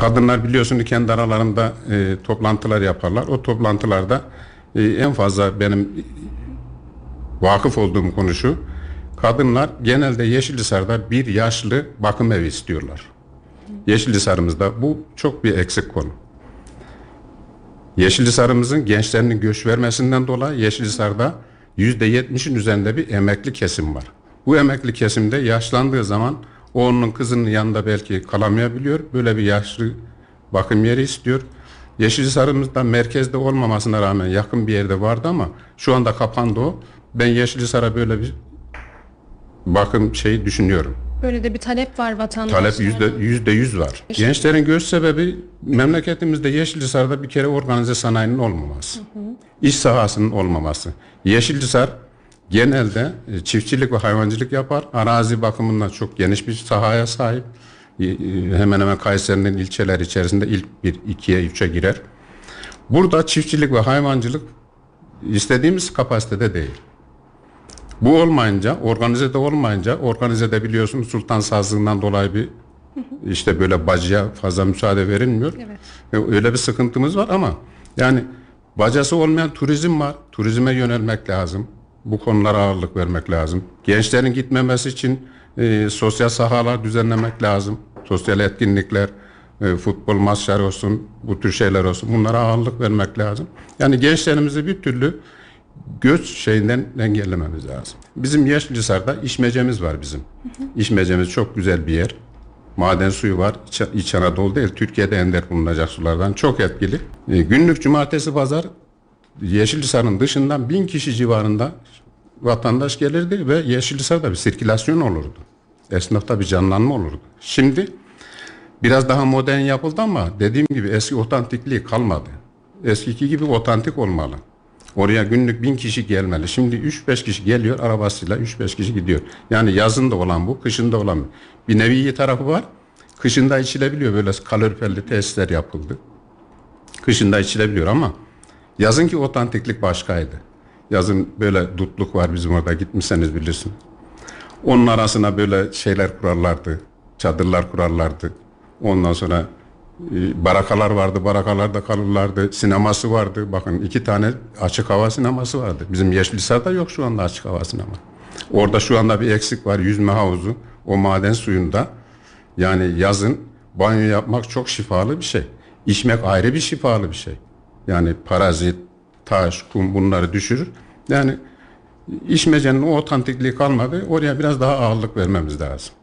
Kadınlar biliyorsunuz kendi aralarında e, toplantılar yaparlar. O toplantılarda e, en fazla benim vakıf olduğum konu şu. Kadınlar genelde Yeşilhisar'da bir yaşlı bakım evi istiyorlar. Yeşilhisar'ımızda bu çok bir eksik konu. Yeşilhisar'ımızın gençlerinin göç vermesinden dolayı Yeşilhisar'da %70'in üzerinde bir emekli kesim var. Bu emekli kesimde yaşlandığı zaman oğlunun kızının yanında belki kalamayabiliyor. Böyle bir yaşlı bakım yeri istiyor. Yeşilhisar'ımızda merkezde olmamasına rağmen yakın bir yerde vardı ama şu anda kapandı o. Ben Yeşilhisar'a böyle bir bakım şeyi düşünüyorum. Böyle de bir talep var vatandaşlardan. Talep yüzde, yüzde yüz var. Gençlerin göç sebebi memleketimizde Yeşilhisar'da bir kere organize sanayinin olmaması. İş sahasının olmaması. Yeşilhisar genelde e, çiftçilik ve hayvancılık yapar. Arazi bakımından çok geniş bir sahaya sahip. E, e, Hemen hemen Kayseri'nin ilçeler içerisinde ilk bir, ikiye, üçe girer. Burada çiftçilik ve hayvancılık istediğimiz kapasitede değil. Bu olmayınca, organize de olmayınca, organize de biliyorsunuz sultan sazlığından dolayı bir işte böyle bacıya fazla müsaade verilmiyor. Evet. Öyle bir sıkıntımız var ama yani bacası olmayan turizm var. Turizme yönelmek lazım. Bu konulara ağırlık vermek lazım. Gençlerin gitmemesi için e, sosyal sahalar düzenlemek lazım. Sosyal etkinlikler, e, futbol maçları olsun, bu tür şeyler olsun. Bunlara ağırlık vermek lazım. Yani gençlerimizi bir türlü göç şeyinden engellememiz lazım. Bizim Yeşilhisar'da işmecemiz var bizim. İşmecemiz çok güzel bir yer. Maden suyu var. İç, İç Anadolu değil, Türkiye'de ender bulunacak sulardan. Çok etkili. E, günlük cumartesi pazar Yeşilhisar'ın dışından bin kişi civarında vatandaş gelirdi ve Yeşilhisar'da bir sirkülasyon olurdu. Esnafta bir canlanma olurdu. Şimdi biraz daha modern yapıldı ama dediğim gibi eski otantikliği kalmadı. Eskiki gibi otantik olmalı. Oraya günlük bin kişi gelmeli. Şimdi 3-5 kişi geliyor arabasıyla 3-5 kişi gidiyor. Yani yazın da olan bu, kışın da olan bu. Bir nevi iyi tarafı var. Kışında içilebiliyor. Böyle kaloriferli tesisler yapıldı. Kışında içilebiliyor ama yazınki otantiklik başkaydı. Yazın böyle dutluk var bizim orada gitmişseniz bilirsin. Onun arasına böyle şeyler kurarlardı. Çadırlar kurarlardı. Ondan sonra e, barakalar vardı. Barakalarda kalırlardı. Sineması vardı. Bakın iki tane açık hava sineması vardı. Bizim Yeşilhisar'da yok şu anda açık hava sinema. Orada şu anda bir eksik var. Yüzme havuzu. O maden suyunda. Yani yazın banyo yapmak çok şifalı bir şey. İçmek ayrı bir şifalı bir şey. Yani parazit, taş, kum bunları düşürür. Yani içmecenin o otantikliği kalmadı. Oraya biraz daha ağırlık vermemiz lazım.